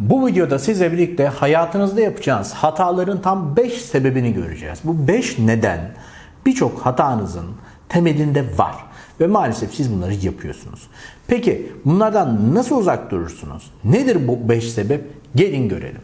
Bu videoda sizle birlikte hayatınızda yapacağınız hataların tam 5 sebebini göreceğiz. Bu 5 neden birçok hatanızın temelinde var ve maalesef siz bunları yapıyorsunuz. Peki bunlardan nasıl uzak durursunuz? Nedir bu 5 sebep? Gelin görelim.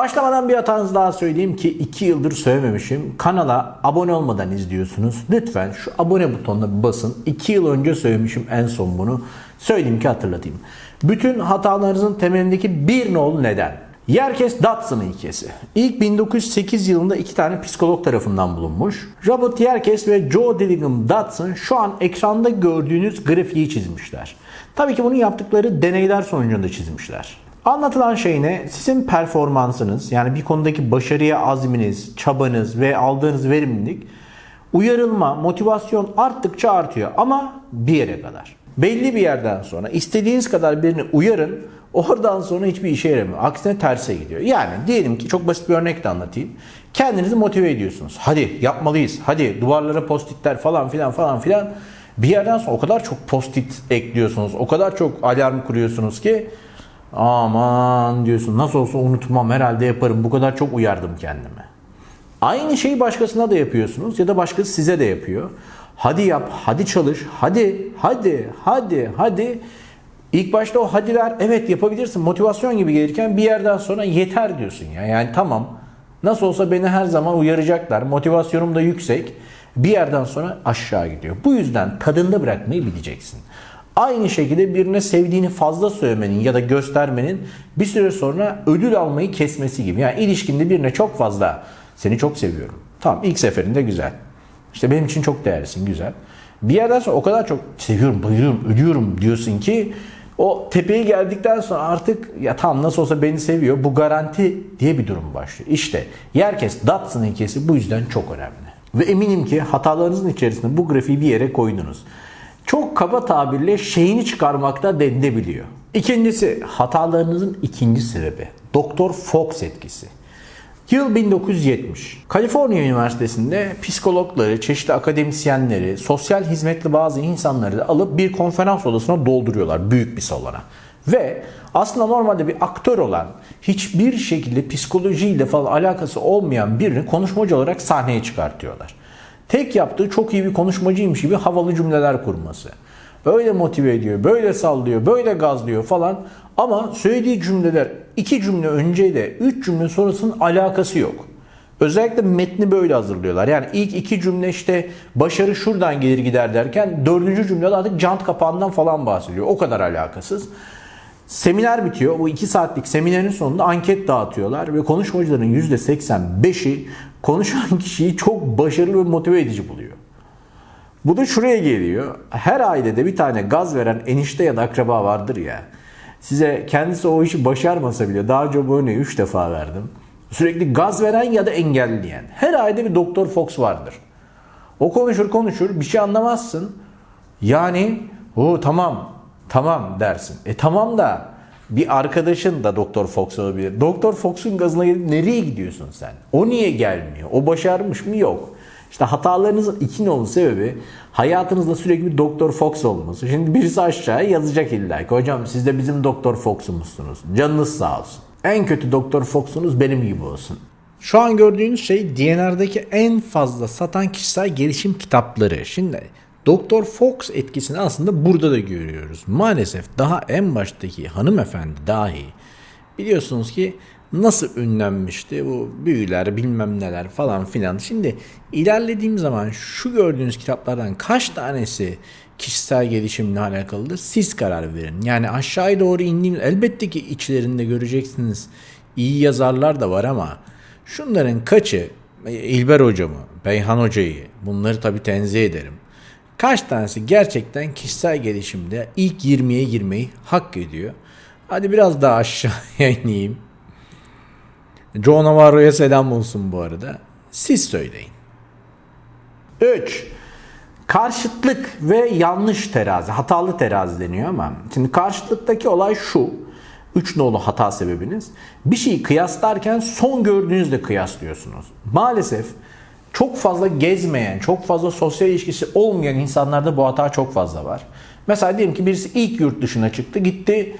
Başlamadan bir hatanızı daha söyleyeyim ki 2 yıldır söylememişim. Kanala abone olmadan izliyorsunuz. Lütfen şu abone butonuna bir basın. 2 yıl önce söylemişim en son bunu. Söyleyeyim ki hatırlatayım. Bütün hatalarınızın temelindeki bir nolu neden. Yerkes Datsun ilkesi. İlk 1908 yılında iki tane psikolog tarafından bulunmuş. Robert Yerkes ve Joe Dillingham Datsun şu an ekranda gördüğünüz grafiği çizmişler. Tabii ki bunu yaptıkları deneyler sonucunda çizmişler. Anlatılan şey ne? Sizin performansınız yani bir konudaki başarıya azminiz, çabanız ve aldığınız verimlilik uyarılma, motivasyon arttıkça artıyor ama bir yere kadar. Belli bir yerden sonra istediğiniz kadar birini uyarın oradan sonra hiçbir işe yaramıyor. Aksine terse gidiyor. Yani diyelim ki çok basit bir örnek de anlatayım. Kendinizi motive ediyorsunuz. Hadi yapmalıyız. Hadi duvarlara postitler falan filan falan filan. Bir yerden sonra o kadar çok postit ekliyorsunuz. O kadar çok alarm kuruyorsunuz ki Aman diyorsun nasıl olsa unutmam herhalde yaparım bu kadar çok uyardım kendime. Aynı şeyi başkasına da yapıyorsunuz ya da başkası size de yapıyor. Hadi yap, hadi çalış, hadi, hadi, hadi, hadi. İlk başta o hadiler evet yapabilirsin motivasyon gibi gelirken bir yerden sonra yeter diyorsun ya. Yani tamam nasıl olsa beni her zaman uyaracaklar motivasyonum da yüksek. Bir yerden sonra aşağı gidiyor. Bu yüzden tadında bırakmayı bileceksin. Aynı şekilde birine sevdiğini fazla söylemenin ya da göstermenin bir süre sonra ödül almayı kesmesi gibi. Yani ilişkinde birine çok fazla seni çok seviyorum. Tamam ilk seferinde güzel. İşte benim için çok değerlisin güzel. Bir yerden sonra o kadar çok seviyorum, bayılıyorum, ölüyorum diyorsun ki o tepeye geldikten sonra artık ya tam nasıl olsa beni seviyor bu garanti diye bir durum başlıyor. İşte herkes Datsun hikayesi bu yüzden çok önemli. Ve eminim ki hatalarınızın içerisinde bu grafiği bir yere koydunuz çok kaba tabirle şeyini çıkarmakta denilebiliyor. İkincisi hatalarınızın ikinci sebebi. Doktor Fox etkisi. Yıl 1970. Kaliforniya Üniversitesi'nde psikologları, çeşitli akademisyenleri, sosyal hizmetli bazı insanları da alıp bir konferans odasına dolduruyorlar büyük bir salona. Ve aslında normalde bir aktör olan, hiçbir şekilde psikolojiyle falan alakası olmayan birini konuşmacı olarak sahneye çıkartıyorlar. Tek yaptığı çok iyi bir konuşmacıymış gibi havalı cümleler kurması. Böyle motive ediyor, böyle sallıyor, böyle gazlıyor falan. Ama söylediği cümleler iki cümle önceyle üç cümle sonrasının alakası yok. Özellikle metni böyle hazırlıyorlar. Yani ilk iki cümle işte başarı şuradan gelir gider derken dördüncü cümlede artık jant kapağından falan bahsediyor. O kadar alakasız. Seminer bitiyor. Bu iki saatlik seminerin sonunda anket dağıtıyorlar ve konuşmacıların %85'i konuşan kişiyi çok başarılı ve motive edici buluyor. Bu da şuraya geliyor. Her ailede bir tane gaz veren enişte ya da akraba vardır ya. Size kendisi o işi başarmasa bile daha önce bu örneği 3 defa verdim. Sürekli gaz veren ya da engelleyen. Her ailede bir Doktor Fox vardır. O konuşur konuşur bir şey anlamazsın. Yani o tamam tamam dersin. E tamam da bir arkadaşın da Doktor Fox olabilir. Doktor Fox'un gazına gelip nereye gidiyorsun sen? O niye gelmiyor? O başarmış mı? Yok. İşte hatalarınızın iki nolu sebebi hayatınızda sürekli bir Doktor Fox olması. Şimdi birisi aşağıya yazacak illa ki. Hocam siz de bizim Doktor Fox'umuzsunuz. Canınız sağ olsun. En kötü Doktor Fox'unuz benim gibi olsun. Şu an gördüğünüz şey DNR'daki en fazla satan kişisel gelişim kitapları. Şimdi Doktor Fox etkisini aslında burada da görüyoruz. Maalesef daha en baştaki hanımefendi dahi biliyorsunuz ki nasıl ünlenmişti bu büyüler bilmem neler falan filan. Şimdi ilerlediğim zaman şu gördüğünüz kitaplardan kaç tanesi kişisel gelişimle alakalıdır siz karar verin. Yani aşağıya doğru indiğim elbette ki içlerinde göreceksiniz iyi yazarlar da var ama şunların kaçı İlber hocamı, Beyhan hocayı bunları tabi tenzih ederim. Kaç tanesi gerçekten kişisel gelişimde ilk 20'ye girmeyi hak ediyor. Hadi biraz daha aşağıya ineyim. Joe Navarro'ya selam olsun bu arada. Siz söyleyin. 3. Karşıtlık ve yanlış terazi, hatalı terazi deniyor ama şimdi karşıtlıktaki olay şu. 3 nolu hata sebebiniz. Bir şeyi kıyaslarken son gördüğünüzle kıyaslıyorsunuz. Maalesef çok fazla gezmeyen, çok fazla sosyal ilişkisi olmayan insanlarda bu hata çok fazla var. Mesela diyelim ki birisi ilk yurt dışına çıktı, gitti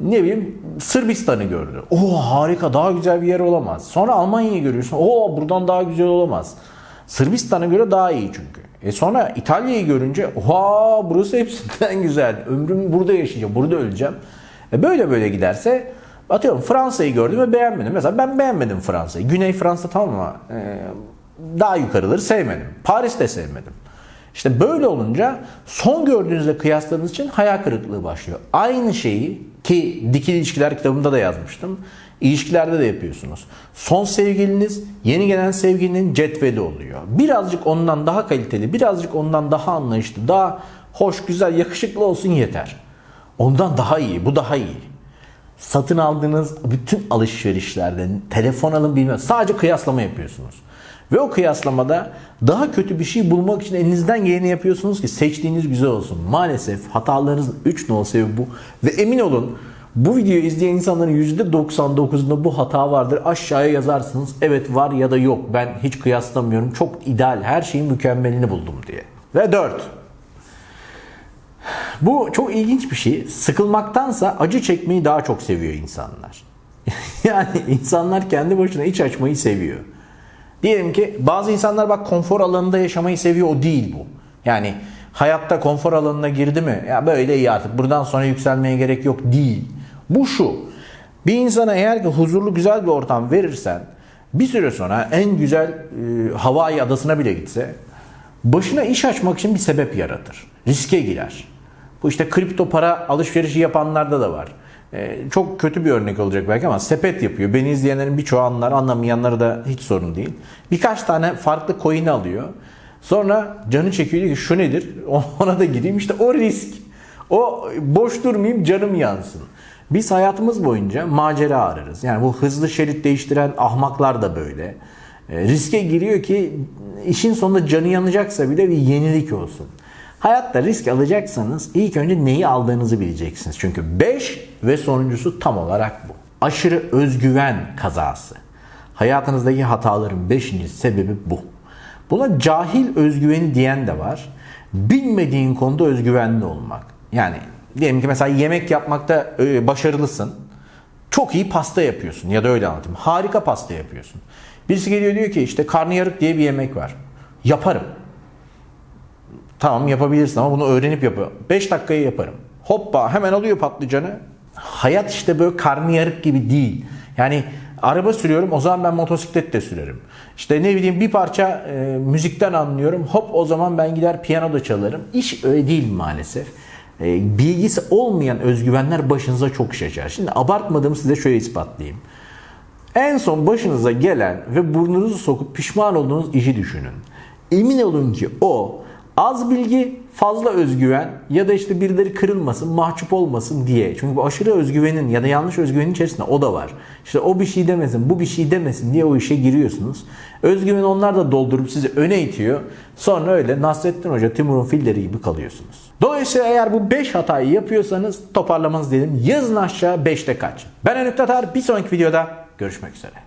ne bileyim Sırbistan'ı gördü. Oo harika daha güzel bir yer olamaz. Sonra Almanya'yı görüyorsun. Oo buradan daha güzel olamaz. Sırbistan'a göre daha iyi çünkü. E sonra İtalya'yı görünce oha burası hepsinden güzel. Ömrüm burada yaşayacağım, burada öleceğim. E böyle böyle giderse atıyorum Fransa'yı gördüm ve beğenmedim. Mesela ben beğenmedim Fransa'yı. Güney Fransa tamam ama e, daha yukarıları sevmedim. Paris'te sevmedim. İşte böyle olunca son gördüğünüzle kıyasladığınız için hayal kırıklığı başlıyor. Aynı şeyi ki Dikili İlişkiler kitabımda da yazmıştım. İlişkilerde de yapıyorsunuz. Son sevgiliniz yeni gelen sevgilinin cetveli oluyor. Birazcık ondan daha kaliteli, birazcık ondan daha anlayışlı, daha hoş, güzel, yakışıklı olsun yeter. Ondan daha iyi, bu daha iyi. Satın aldığınız bütün alışverişlerde telefon alın bilmem sadece kıyaslama yapıyorsunuz. Ve o kıyaslamada daha kötü bir şey bulmak için elinizden geleni yapıyorsunuz ki seçtiğiniz güzel olsun. Maalesef hatalarınızın 3 nol sebebi bu. Ve emin olun bu videoyu izleyen insanların %99'unda bu hata vardır. Aşağıya yazarsınız evet var ya da yok. Ben hiç kıyaslamıyorum. Çok ideal her şeyin mükemmelini buldum diye. Ve 4. Bu çok ilginç bir şey. Sıkılmaktansa acı çekmeyi daha çok seviyor insanlar. yani insanlar kendi başına iç açmayı seviyor. Diyelim ki bazı insanlar bak konfor alanında yaşamayı seviyor o değil bu. Yani hayatta konfor alanına girdi mi ya böyle iyi artık buradan sonra yükselmeye gerek yok değil. Bu şu. Bir insana eğer ki huzurlu güzel bir ortam verirsen bir süre sonra en güzel e, Hawaii adasına bile gitse başına iş açmak için bir sebep yaratır. Riske girer. Bu işte kripto para alışverişi yapanlarda da var. Ee, çok kötü bir örnek olacak belki ama sepet yapıyor. Beni izleyenlerin birçoğu anlar, anlamayanları da hiç sorun değil. Birkaç tane farklı coin alıyor. Sonra canı çekiyor diyor ki şu nedir? Ona da gireyim. İşte o risk. O boş durmayayım canım yansın. Biz hayatımız boyunca macera ararız. Yani bu hızlı şerit değiştiren ahmaklar da böyle. E, riske giriyor ki işin sonunda canı yanacaksa bile bir yenilik olsun. Hayatta risk alacaksanız ilk önce neyi aldığınızı bileceksiniz. Çünkü 5 ve sonuncusu tam olarak bu. Aşırı özgüven kazası. Hayatınızdaki hataların 5. sebebi bu. Buna cahil özgüveni diyen de var. Bilmediğin konuda özgüvenli olmak. Yani diyelim ki mesela yemek yapmakta e, başarılısın. Çok iyi pasta yapıyorsun ya da öyle anlatayım. Harika pasta yapıyorsun. Birisi geliyor diyor ki işte karnıyarık diye bir yemek var. Yaparım. Tamam yapabilirsin ama bunu öğrenip yapıyor. 5 dakikaya yaparım. Hoppa hemen alıyor patlıcanı. Hayat işte böyle karnıyarık gibi değil. Yani araba sürüyorum o zaman ben motosiklet de sürerim. İşte ne bileyim bir parça e, müzikten anlıyorum. Hop o zaman ben gider piyano da çalarım. İş öyle değil maalesef. E, bilgisi olmayan özgüvenler başınıza çok iş açar. Şimdi abartmadım size şöyle ispatlayayım. En son başınıza gelen ve burnunuzu sokup pişman olduğunuz işi düşünün. Emin olun ki o az bilgi, fazla özgüven ya da işte birileri kırılmasın, mahcup olmasın diye. Çünkü bu aşırı özgüvenin ya da yanlış özgüvenin içerisinde o da var. İşte o bir şey demesin, bu bir şey demesin diye o işe giriyorsunuz. Özgüven onlar da doldurup sizi öne itiyor. Sonra öyle Nasrettin Hoca, Timur'un filleri gibi kalıyorsunuz. Dolayısıyla eğer bu 5 hatayı yapıyorsanız toparlamanız diyelim. Yazın aşağı 5'te kaç. Ben Önük Tatar. Bir sonraki videoda görüşmek üzere.